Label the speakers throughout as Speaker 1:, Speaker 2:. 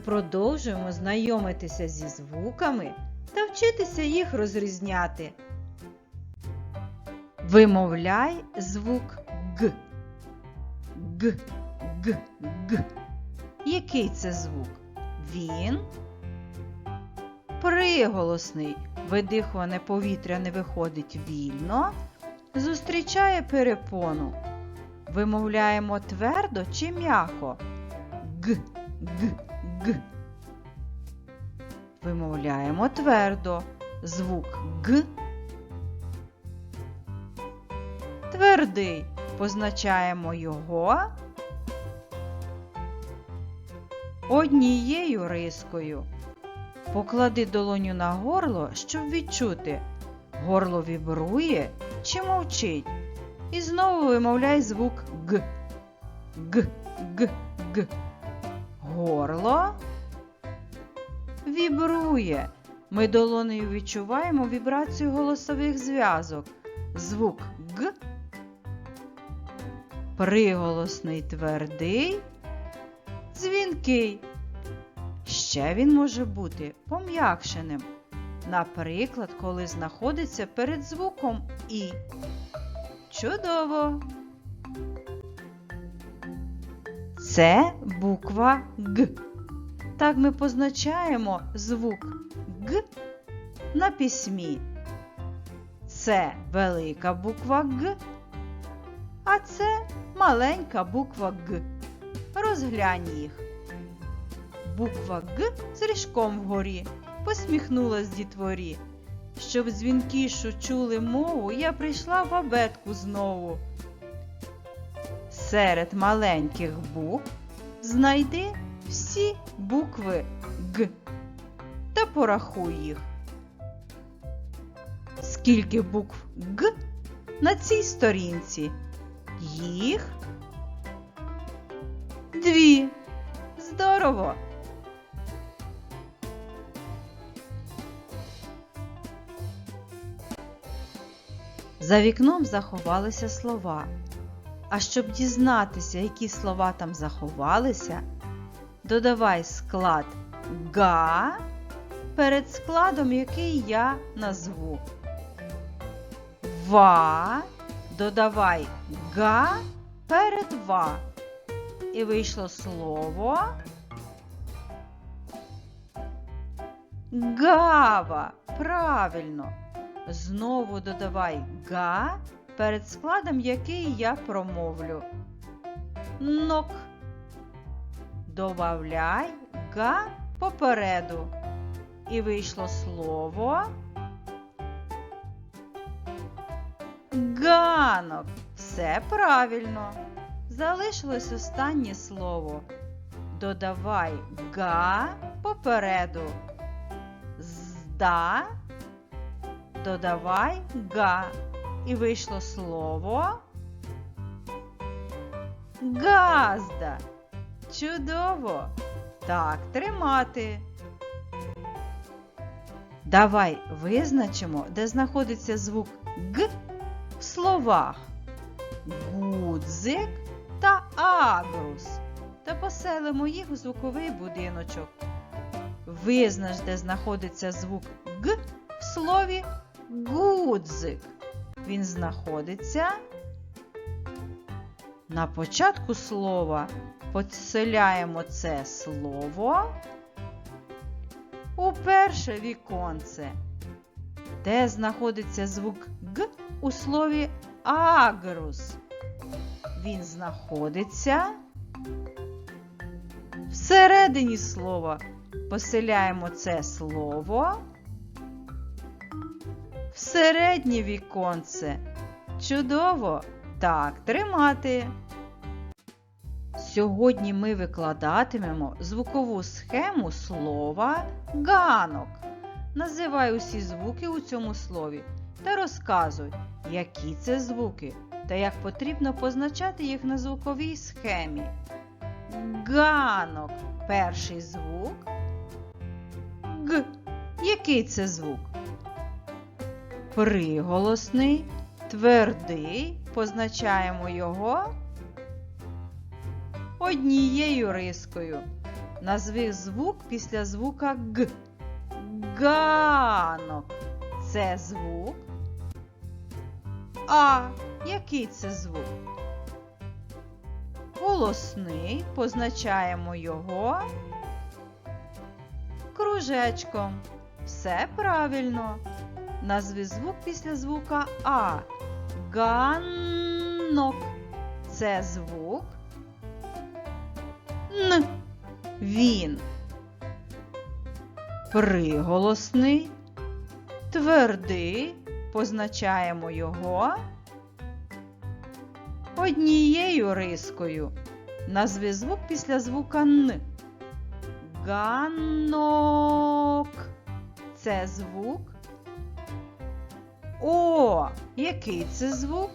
Speaker 1: продовжуємо знайомитися зі звуками та вчитися їх розрізняти. Вимовляй звук Г. Г, Г, Г. Який це звук? Він приголосний. Видихуване повітря не виходить вільно, зустрічає перепону. Вимовляємо твердо чи м'яко? Г, Г, Г. Вимовляємо твердо. Звук Г. Твердий. Позначаємо його однією рискою. Поклади долоню на горло, щоб відчути, горло вібрує чи мовчить. І знову вимовляй звук Г. Г, Г, Г. Горло вібрує. Ми долонею відчуваємо вібрацію голосових зв'язок. Звук Г. Приголосний твердий, дзвінкий. Ще він може бути пом'якшеним. Наприклад, коли знаходиться перед звуком І. Чудово! Це буква Г. Так ми позначаємо звук Г на письмі. Це велика буква Г, а це маленька буква Г. Розглянь їх. Буква Г з ріжком вгорі посміхнулась дітворі. Щоб дзвінкішу чули мову, я прийшла в абетку знову. Серед маленьких букв знайди всі букви Г та порахуй їх. Скільки букв Г на цій сторінці? Їх дві. Здорово! За вікном заховалися слова. А щоб дізнатися, які слова там заховалися, додавай склад га перед складом, який я назву. Ва додавай га перед ва. І вийшло слово гава. Правильно. Знову додавай га перед складом, який я промовлю. Нок. Добавляй га попереду. І вийшло слово. Ганок. Все правильно. Залишилось останнє слово. Додавай га попереду. Зда. Додавай га. І вийшло слово. Газда. Чудово! Так, тримати. Давай визначимо, де знаходиться звук Г в словах. Гудзик та агрус. Та поселимо їх у звуковий будиночок. Визнач, де знаходиться звук Г в слові гудзик. Він знаходиться на початку слова. Поселяємо це слово у перше віконце, де знаходиться звук Г у слові агрус. Він знаходиться всередині слова. Поселяємо це слово середнє віконце. Чудово! Так, тримати. Сьогодні ми викладатимемо звукову схему слова ганок. Називай усі звуки у цьому слові та розказуй, які це звуки та як потрібно позначати їх на звуковій схемі. Ганок. Перший звук. Г. Який це звук? Приголосний, твердий. Позначаємо його однією рискою. Назви звук після звука Г. Ганок. Це звук. А. Який це звук? Голосний. Позначаємо його кружечком. Все правильно. Назви звук після звука А. Ганок. Це звук. Н. Він. Приголосний. Твердий. Позначаємо його однією рискою. Назви звук після звука Н. Ганок. Це звук. О, який це звук?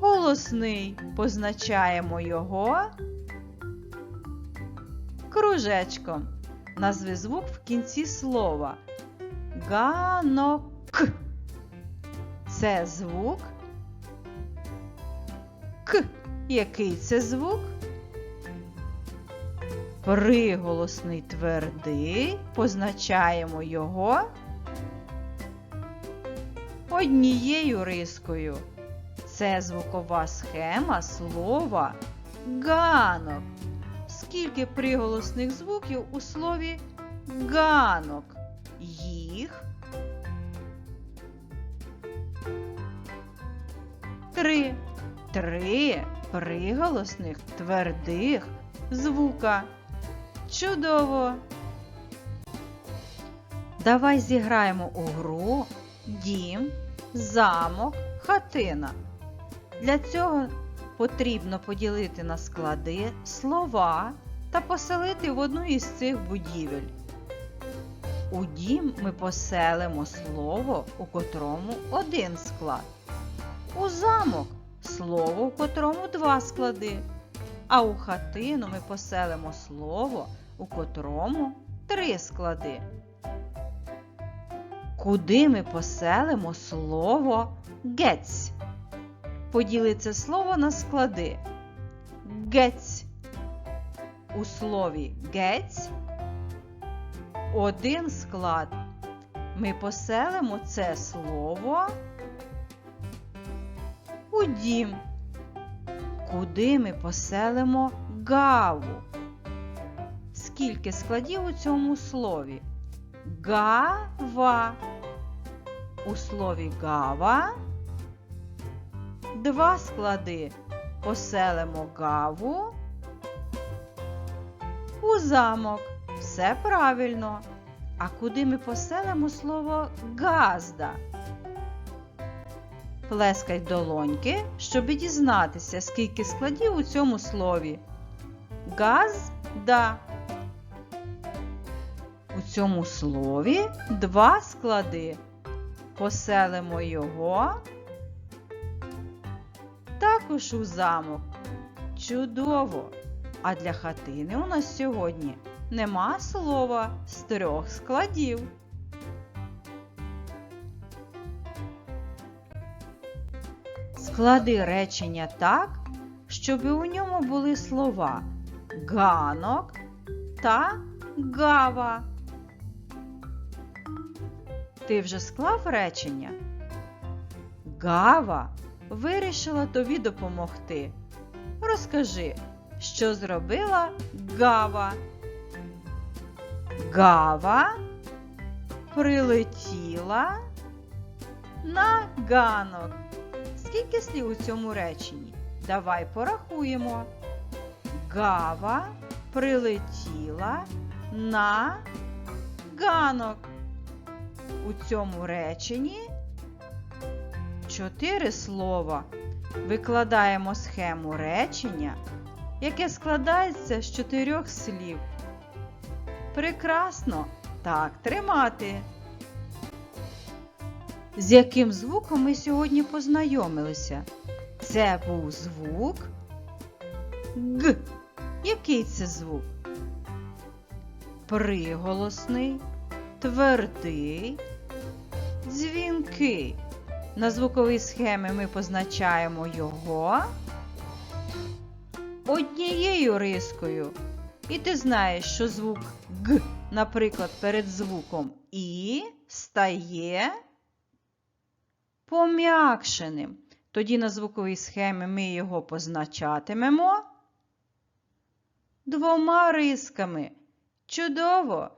Speaker 1: Голосний. Позначаємо його кружечком. Назви звук в кінці слова. Ганок. Це звук. К. Який це звук? Приголосний твердий. Позначаємо його однією рискою. Це звукова схема слова ганок. Скільки приголосних звуків у слові ганок? Їх три. Три приголосних твердих звука. Чудово! Давай зіграємо у гру дім, замок, хатина. Для цього потрібно поділити на склади слова та поселити в одну із цих будівель. У дім ми поселимо слово, у котрому один склад. У замок слово, у котрому два склади. А у хатину ми поселимо слово, у котрому три склади. Куди ми поселимо слово гець? Поділи це слово на склади. Гець. У слові гець один склад. Ми поселимо це слово у дім. Куди ми поселимо гаву? Скільки складів у цьому слові? Гава. У слові гава два склади. Поселимо гаву у замок. Все правильно. А куди ми поселимо слово газда? Плескай долоньки, щоб дізнатися, скільки складів у цьому слові. Газда. Цьому слові два склади. Поселимо його також у замок. Чудово! А для хатини у нас сьогодні нема слова з трьох складів. Склади речення так, щоб у ньому були слова ганок та гава. Ти вже склав речення? Гава вирішила тобі допомогти. Розкажи, що зробила Гава. Гава прилетіла на ганок. Скільки слів у цьому реченні? Давай порахуємо. Гава прилетіла на ганок. У цьому реченні чотири слова. Викладаємо схему речення, яке складається з чотирьох слів. Прекрасно так тримати. З яким звуком ми сьогодні познайомилися? Це був звук Г. Який це звук? Приголосний, твердий, дзвінкий. На звуковій схемі ми позначаємо його однією рискою. І ти знаєш, що звук Г, наприклад, перед звуком І стає пом'якшеним. Тоді на звуковій схемі ми його позначатимемо двома рисками. Чудово!